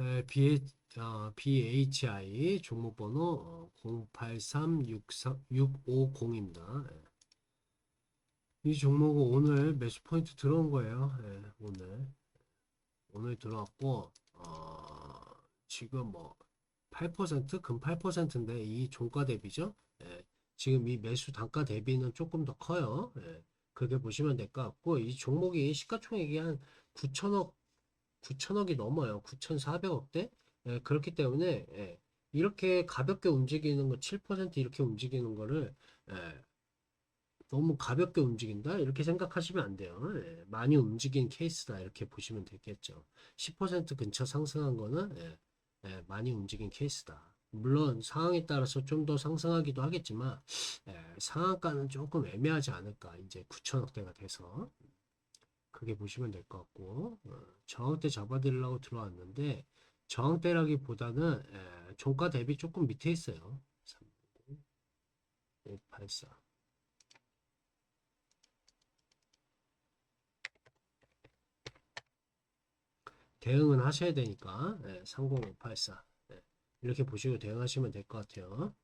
에, BH, 어, BHI 종목 번호 08363650입니다. 이 종목은 오늘 매수 포인트 들어온 거예요. 예, 오늘 오늘 들어왔고 어, 지금 뭐 8%, 금 8%인데 이 종가 대비죠. 예, 지금 이 매수 단가 대비는 조금 더 커요. 예, 그렇게 보시면 될 것 같고 이 종목이 시가총액이 한 9천억 9천억이 넘어요. 9,400억대. 예, 그렇기 때문에 예, 이렇게 가볍게 움직이는 거 7% 이렇게 움직이는 거를 예, 너무 가볍게 움직인다 이렇게 생각하시면 안 돼요. 예, 많이 움직인 케이스다 이렇게 보시면 되겠죠. 10% 근처 상승한 거는 예, 예, 많이 움직인 케이스다. 물론 상황에 따라서 좀 더 상승하기도 하겠지만 예, 상한가는 조금 애매하지 않을까 이제 9천억대가 돼서 그게 보시면 될 것 같고 어, 저항대 잡아드리려고 들어왔는데 저항대라기보다는 예, 종가 대비 조금 밑에 있어요. 184 대응은 하셔야 되니까 예, 30584 예, 이렇게 보시고 대응하시면 될 것 같아요.